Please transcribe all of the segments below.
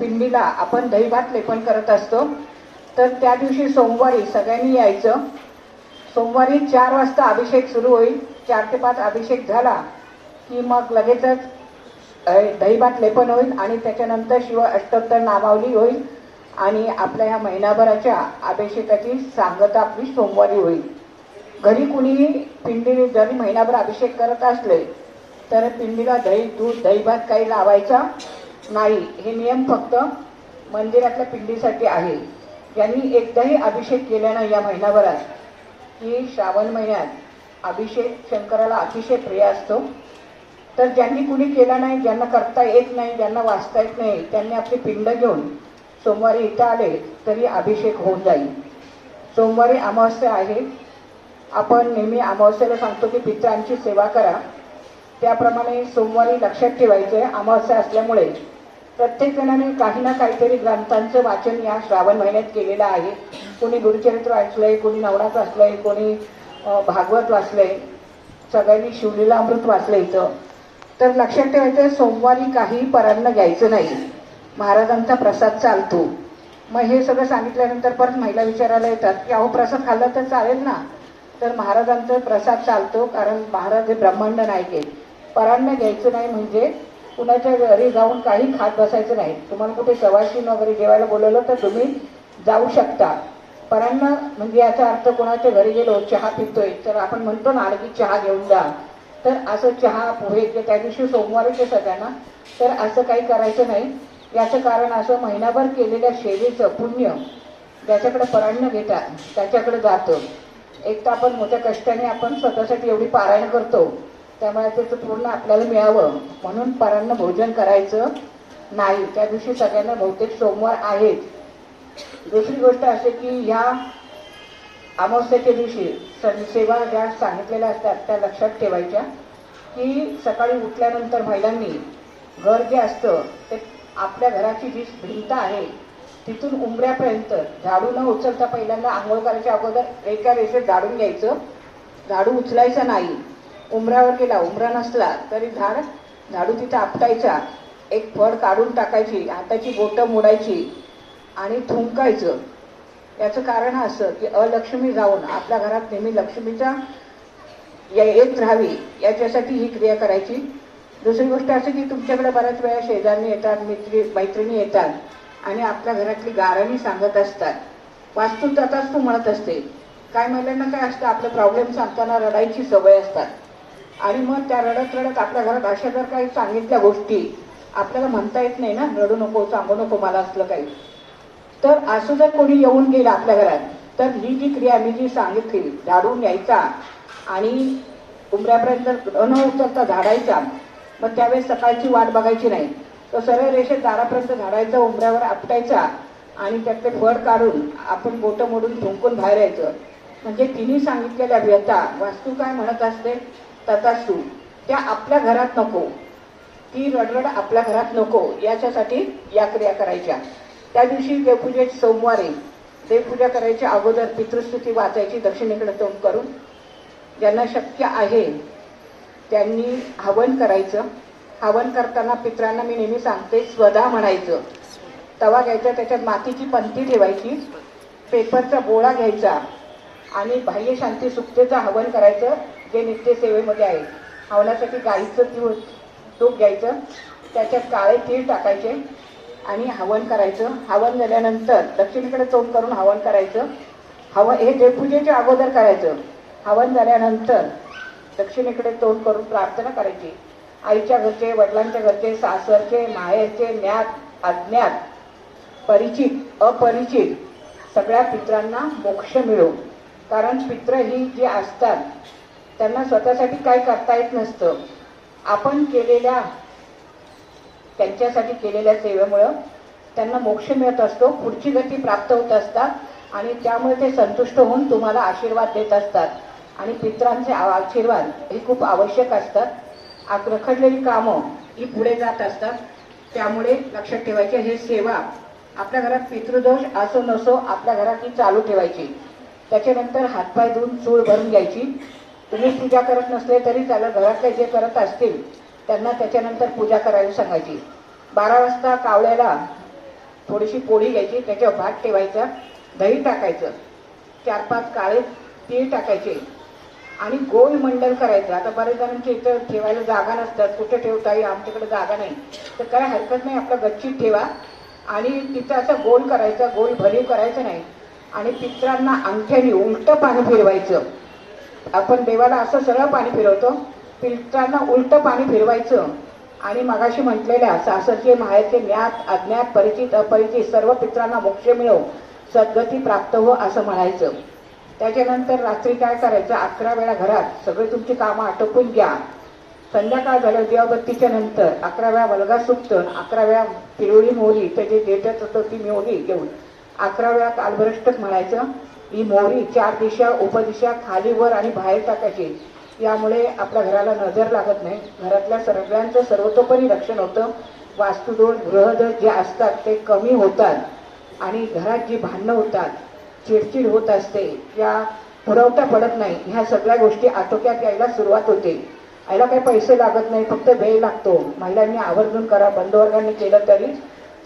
पिंडीला आपण दहीभात लेपन करत असतो. तर त्या दिवशी सोमवारी सगळ्यांनी यायचं. सोमवारी चार वाजता अभिषेक सुरू होईल. चार ते पाच अभिषेक झाला की मग लगेचच दहीभात लेपन होईल आणि त्याच्यानंतर शिव अष्टोत्तर नामावली होईल आणि आपल्या ह्या महिनाभराच्या अभिषेकाची सांगता आपली सोमवारी होईल. घरी कुणीही पिंडी जरी महिनाभर अभिषेक करत असले तर पिंडीला दही दूध दहीभात काही लावायचा. नाही हे नियम फक्त मंदिरातल्या पिंडीसाठी आहे. ज्यांनी एकदाही अभिषेक केल्यानं या महिनाभरात. की श्रावण महिन्यात अभिषेक शंकराला अतिशय प्रिय असतो. तर ज्यांनी कुणी केला नाही ज्यांना करता येत नाही ज्यांना वाचता येत नाही त्यांनी आपली पिंड घेऊन सोमवारी इथं आले तरी अभिषेक होऊन जाईल. सोमवारी अमावस्या आहे. आपण नेहमी अमावस्याला सांगतो की पित्रांची सेवा करा. त्याप्रमाणे सोमवारी लक्षात ठेवायचे अमावस्या असल्यामुळे. प्रत्येक जणाने काही ना काहीतरी ग्रंथांचं वाचन या श्रावण महिन्यात केलेलं आहे. कोणी गुरुचरित्र वाचलंय कोणी नवनाथ वाचलंय कोणी भागवत वाचलंय. सगळ्यांनी शिवलीला अमृत वाचलं इथं. तर लक्षात ठेवायचं सोमवारी काही परांना घ्यायचं नाही. महाराजांचा प्रसाद चालतो. मग हे सगळं सांगितल्यानंतर परत महिला विचारायला येतात की अहो प्रसाद खाल्ला तर चालेल ना? तर महाराजांचा प्रसाद चालतो कारण महाराज हे ब्रह्मांड नाही आहेत. परांना घ्यायचं नाही म्हणजे कुणाच्या घरी जाऊन काही खात बसायचं नाही. तुम्हाला कुठे सवाशीन वगैरे जेवायला बोलवलं तर तुम्ही जाऊ शकता. परांना म्हणजे याचा अर्थ कोणाच्या घरी गेलो चहा पितोय तर आपण म्हणतो ना की चहा घेऊन जा. तर असं चहा पोहे जे त्या दिवशी सोमवारीचे सगळ्यांना. तर असं काही करायचं नाही. याचं कारण असं महिनाभर केलेल्या सेवेचं पुण्य ज्याच्याकडे परायण घेतात त्याच्याकडे जातं. एक तर आपण मोठ्या कष्टाने आपण स्वतःसाठी एवढी पारायण करतो. त्यामुळे त्याचं पूर्ण आपल्याला मिळावं. म्हणून परांना भोजन करायचं नाही. त्या दिवशी सगळ्यांना बहुतेक सोमवार आहेत. दुसरी गोष्ट असे की ह्या अमावस्याच्या दिवशी सेवा ज्या सांगितलेल्या असतात त्या लक्षात ठेवायच्या की सकाळी उठल्यानंतर महिलांनी घर जे असतं ते आपल्या घराची जी भिंत आहे तिथून उंबऱ्यापर्यंत झाडू न उचलता पहिल्यांदा आंघोळ करायच्या अगोदर एका रेषेत झाडून घ्यायचं. झाडू उचलायचा नाही. उंबऱ्यावर गेला उंबरा नसला तरी झाड झाडू तिथं आपटायचा. एक फळ काढून टाकायची हाताची बोटं मोडायची आणि थुंकायचं. याचं कारण असं की अलक्ष्मी जाऊन आपल्या घरात नेहमी लक्ष्मीचा या- येत राहावी याच्यासाठी ही क्रिया करायची. दुसरी गोष्ट असं की तुमच्याकडे बऱ्याच वेळा शेजारणी येतात मित्री मैत्रिणी येतात आणि आपल्या घरातली गाराणी सांगत असतात. वास्तू तथाच तू म्हणत असते. काय महिलांना काय असतं? आपले प्रॉब्लेम सांगताना रडायची सवय असतात. आणि मग त्या रडत रडत आपल्या घरात अशा जर काही सांगितल्या गोष्टी आपल्याला म्हणता येत नाही ना रडू नको सांगू नको मला असलं काही. तर असं जर कोणी येऊन गेलं आपल्या घरात तर ही जी क्रिया मी जी सांगितली झाडून यायचा आणि उमऱ्यापर्यंत न उचलता झाडायचा मग त्यावेळेस सकाळची वाट बघायची नाही तर सरळ रेषेत दारापर्यंत झाडायचा उमऱ्यावर आपटायचा आणि त्यातले फळ काढून आपण बोटं मोडून थुंकून बाहेर यायचं. म्हणजे तिने सांगितलेल्या व्यथा वास्तू काय म्हणत असते? तथास्तू त्या आपल्या घरात नको. ती रडरड आपल्या घरात नको. याच्यासाठी या क्रिया करायच्या. त्या दिवशी देवपूजेची सोमवारी देवपूजा करायच्या अगोदर पितृस्तुती वाचायची दक्षिणेकडे तोंड करून ज्यांना शक्य आहे त्यांनी हवन करायचं. हवन करताना पित्रांना मी नेहमी सांगते स्वदा म्हणायचं. तवा घ्यायचा त्याच्यात मातीची पंती ठेवायची पेपरचा बोळा घ्यायचा. आणि बाह्य शांती सुप्तेचं हवन करायचं जे नित्यसेवेमध्ये आहे. हवनासाठी गाईचं तूप तूप घ्यायचं त्याच्यात काळे तीळ टाकायचे आणि हवन करायचं. हवन झाल्यानंतर दक्षिणेकडे तोंड करून हवन करायचं. हवन हे देवपूजेच्या अगोदर करायचं. हवन झाल्यानंतर दक्षिणेकडे तोंड करून प्रार्थना करायची. आईच्या घरचे वडिलांच्या घरचे सासरचे माहेरचे ज्ञात अज्ञात परिचित अपरिचित सगळ्या पित्रांना मोक्ष मिळो. कारण पित्र ही जी असतात त्यांना स्वतःसाठी काय करता येत नसतं. आपण केलेल्या त्यांच्यासाठी केलेल्या सेवेमुळं त्यांना मोक्ष मिळत असतो पुढची गती प्राप्त होत असतात आणि त्यामुळे ते संतुष्ट होऊन तुम्हाला आशीर्वाद देत असतात. आणि पित्रांचे आशीर्वाद हे खूप आवश्यक असतात. रखडलेली कामं ही पुढे जात असतात. त्यामुळे लक्षात ठेवायचे हे सेवा आपल्या घरात पितृदोष असो नसो आपल्या घरात ही चालू ठेवायची. त्याच्यानंतर हातपाय धुवून चूळ भरून घ्यायची. तुम्ही पूजा करत नसले तरी त्याला घरातले जे करत असतील त्यांना त्याच्यानंतर पूजा करायला सांगायची. बारा वाजता कावळ्याला थोडीशी पोळी घ्यायची त्याच्यावर भात ठेवायचा दही टाकायचं. चार पाच काळे तीळ टाकायचे. आणि गोल मंडल करायचं. आता बरेच जणांच्या इथं ठेवायला जागा नसतात. कुठे ठेवता येईल आमच्याकडे जागा नाही. तर काय हरकत नाही. आपलं गच्चीत ठेवा. आणि तिथं असं गोल करायचं गोल भरीव करायचं नाही. आणि पित्रांना अंगठ्याने उलटं पाणी फिरवायचं. आपण देवाला असं सगळं पाणी फिरवतो पित्रांना उलटं पाणी फिरवायचं. आणि मगाशी म्हटलेल्या सासरचे माहेरचे ज्ञात अज्ञात परिचित अपरिचित सर्व पित्रांना मोक्ष मिळव सद्गती प्राप्त हो असं म्हणायचं. त्याच्यानंतर रात्री काय करायचं? अकरा वेळा घरात सगळे तुमची कामं आटोपून घ्या. संध्याकाळ झालं देवाबत्तीच्या नंतर अकरा वेळा वलगा सुप्त अकरा वेळा पिरोळी मोहरी त्याची देतच होतं ती मोहरी घेऊन अकरा वेळा कालभ्रष्टक म्हणायचं. ही मोहरी चार दिशा उपदिशा खाली वर आणि बाहेर टाकायची. यामुळे आपल्या घराला नजर लागत नाही. घरातल्या सगळ्यांचं सर्वतोपरी रक्षण होतं. वास्तुदोष ग्रहदोष जे असतात ते कमी होतात. आणि घरात जी भांडणं होतात चिडचिड होत असते या पुरवठा पडत नाही ह्या सगळ्या गोष्टी आटोक्यात यायला सुरुवात होते. याला काही पैसे लागत नाही फक्त वेळ लागतो. महिलांनी आवर्जून करा बंधुवर्गांनी केलं तरी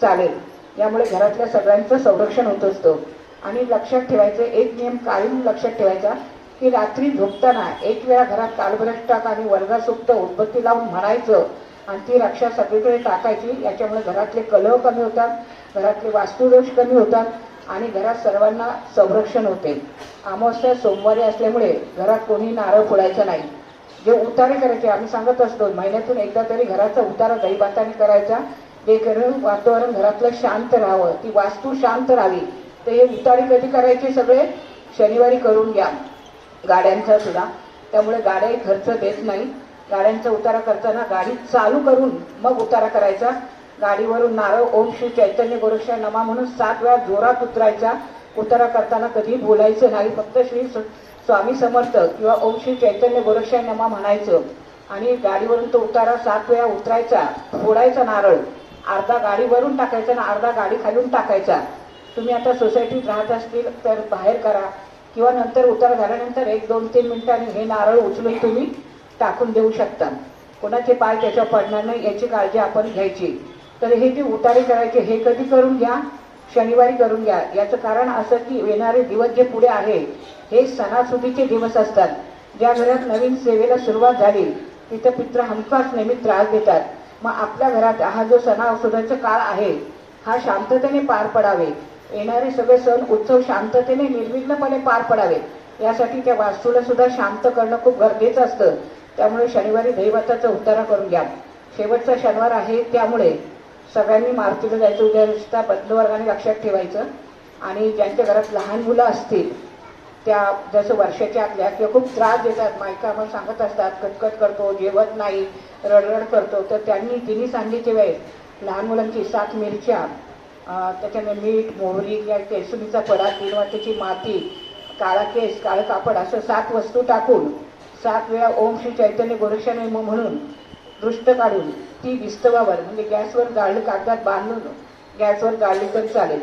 चालेल. यामुळे घरातल्या सगळ्यांचं संरक्षण होत असतं. आणि लक्षात ठेवायचं एक नियम कायम लक्षात ठेवायचा की रात्री झोपताना एक वेळा घरात कालभ्रष्टाक आणि वर्गासोबत सुप्त उद्बत्ती लावून म्हणायचं आणि ती रक्षा सगळीकडे टाकायची. याच्यामुळे घरातले कलह कमी होतात घरातले वास्तुदोष कमी होतात आणि घरात सर्वांना संरक्षण होते. अमावस्या सोमवारी असल्यामुळे घरात कोणी नारळ फोडायचं नाही. जे उतारे करायचे आम्ही सांगत असतो महिन्यातून एकदा तरी घराचा उतारा दहीभाताने करायचा. जे करून वातावरण घरातलं शांत राहावं ती वास्तू शांत राहावी. तर हे उतारी कधी करायचे सगळे? शनिवारी करून घ्या. गाड्यांचा सुद्धा त्यामुळे गाड्याही खर्च देत नाही. गाड्यांचा उतारा करताना गाडी चालू करून मग उतारा करायचा. गाडीवरून नारळ ओम श्री चैतन्य गोरक्षा नमा म्हणून सात वेळा जोरात उतरायचा. उतारा करताना कधी बोलायचं नाही. फक्त श्री स्वामी समर्थ किंवा ओम श्री चैतन्य गोरक्षा नमा म्हणायचं. आणि गाडीवरून तो उतारा सात वेळा उतरायचा. फोडायचा नारळ. अर्धा गाडीवरून टाकायचा आणि अर्धा गाडी खालून टाकायचा. तुम्ही आता सोसायटीत राहत असतील तर बाहेर करा. किंवा नंतर उतार झाल्यानंतर एक दोन तीन मिनिटांनी हे नारळ उचलून तुम्ही टाकून देऊ शकता. कोणाचे पाय त्याच्यावर पडणार नाही याची काळजी आपण घ्यायची. तर हे जे उतारे करायचे हे कधी करून घ्या? शनिवारी करून घ्या. याचं कारण असं की येणारे दिवस जे पुढे आहे हे सणासुदीचे दिवस असतात. ज्या घरात नवीन सेवेला सुरुवात झाली तिथं पित्र हमखास नेहमी त्रास देतात. मग आपल्या घरात हा जो सणासुदाचा काळ आहे हा शांततेने पार पडावे. येणारे सगळे सण उत्सव शांततेने निर्विघ्नपणे पार पडावे. यासाठी त्या वास्तूला सुद्धा शांत करणं खूप गरजेचं असतं. त्यामुळे शनिवारी दैवताचा उतारा करून घ्या. शेवटचा शनिवार आहे त्यामुळे सगळ्यांनी मारुतीला जायचं. उद्या रस्ता बंधुवर्गाने लक्षात ठेवायचं. आणि ज्यांच्या घरात लहान मुलं असतील त्या जसं वर्षाच्या आतल्या किंवा खूप त्रास देतात. मायका आम्हाला सांगत असतात कटकट करतो जेवत नाही रडरड करतो. तर त्यांनी तिन्ही सांगितले वेळेस लहान मुलांची सात मिरच्या त्याच्याने मीठ मोहरी या केसुनीचा पडा तीन त्याची माती काळा केस काळं कापड असं सात वस्तू टाकून सात वेळा ओम श्री चैतन्य गोरक्षाने म्हणून दृष्ट काढून ती विस्तवावर म्हणजे गॅसवर गाळली कागदात बांधून गॅसवर गाळली तर चालेल.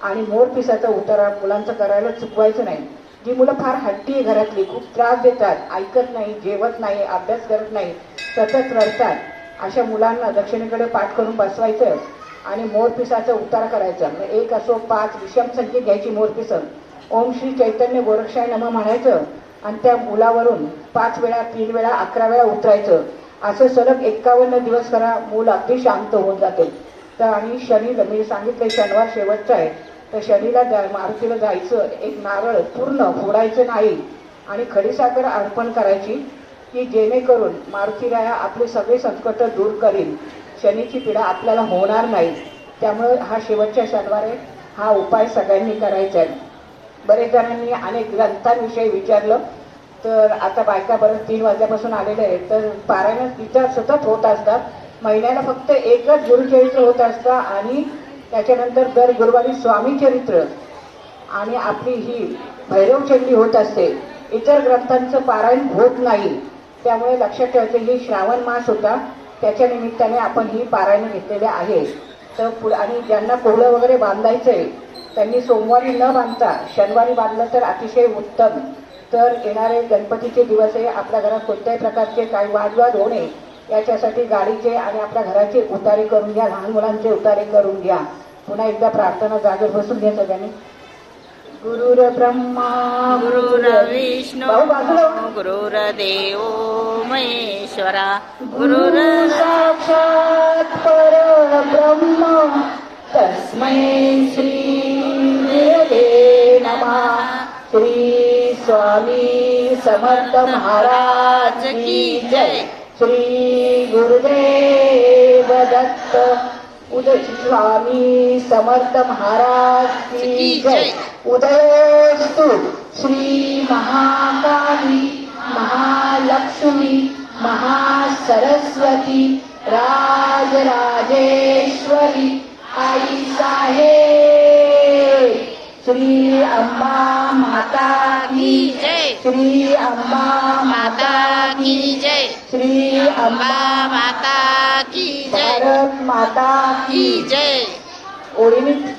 आणि मोर पिसाचा उतारा मुलांचा करायला चुकवायचं नाही. जी मुलं फार हट्टी आहे घरातली खूप त्रास देतात ऐकत नाही जेवत नाही अभ्यास करत नाही सतत रडतात. अशा मुलांना दक्षिणेकडे पाठ करून बसवायचं आणि मोरपिसाचा उतार करायचा. मग एक असो पाच विषम संख्येत घ्यायची मोरपिसं. ओम श्री चैतन्य गोरक्षाय नम म्हणायचं आणि त्या मुलावरून पाच वेळा तीन वेळा अकरा वेळा उतरायचं. असं सलग एकावन्न दिवस करा मूल अगदी शांत होऊन जाते. तर आणि शनी मी सांगितलं शनिवार शेवटचा आहे. तर शनीला जा मारुतीला जायचं एक नारळ पूर्ण फोडायचं नाही. आणि खडीसाखर अर्पण करायची की जेणेकरून मारुतीराया आपले सगळे संकट दूर करील शनीची पीडा आपल्याला होणार नाही. त्यामुळे हा शेवटच्या शनिवारे हा उपाय सगळ्यांनी करायचा आहे. बरेच जणांनी अनेक ग्रंथांविषयी विचारलं. तर आता बायका बरं तीन वाजल्यापासून आलेले आहेत. तर पारायण विचार सतत होत असतात. महिन्याला फक्त एकच गुरुचरित्र होत असतं आणि त्याच्यानंतर दर गुरुवारी स्वामी चरित्र आणि आपली ही भैरवचंडी होत असते. इतर ग्रंथांचं पारायण होत नाही. त्यामुळे लक्षात ठेवायचं ही श्रावण मास होता. त्याच्या निमित्ताने आपण ही पारायण घेतलेले आहे. तर पुढे आणि ज्यांना कोहळं वगैरे बांधायचं आहे त्यांनी सोमवारी न बांधता शनिवारी बांधलं तर अतिशय उत्तम. तर येणारे गणपतीचे दिवस आहे आपल्या घरात कोणत्याही प्रकारचे काही वादवाद होणे याच्यासाठी गाडीचे आणि आपल्या घराचे उतारे करून घ्या लहान मुलांचे उतारे करून घ्या. पुन्हा एकदा प्रार्थना जागेवर बसून घ्या सगळ्यांनी. गुरुर ब्रह्मा बाजूला हो. गुरुर्देव महेश्वरा गुरुर गुरु साक्षात परब्रह्म तस्मै श्री नमः. श्री स्वामी समर्थ महाराज की जय. श्री गुरुदेव दत्त उदय स्वामी समर्थ महाराज की जय। उदयस्तु श्री महाकाली महालक्ष्मी महासरस्वती राजराजेश्वरी आई साहेब। श्री अंबा माता की जय। श्री अंबा माता की जय। श्री अंबा अंबा माता की जय। भारत माता की जय। ओळीने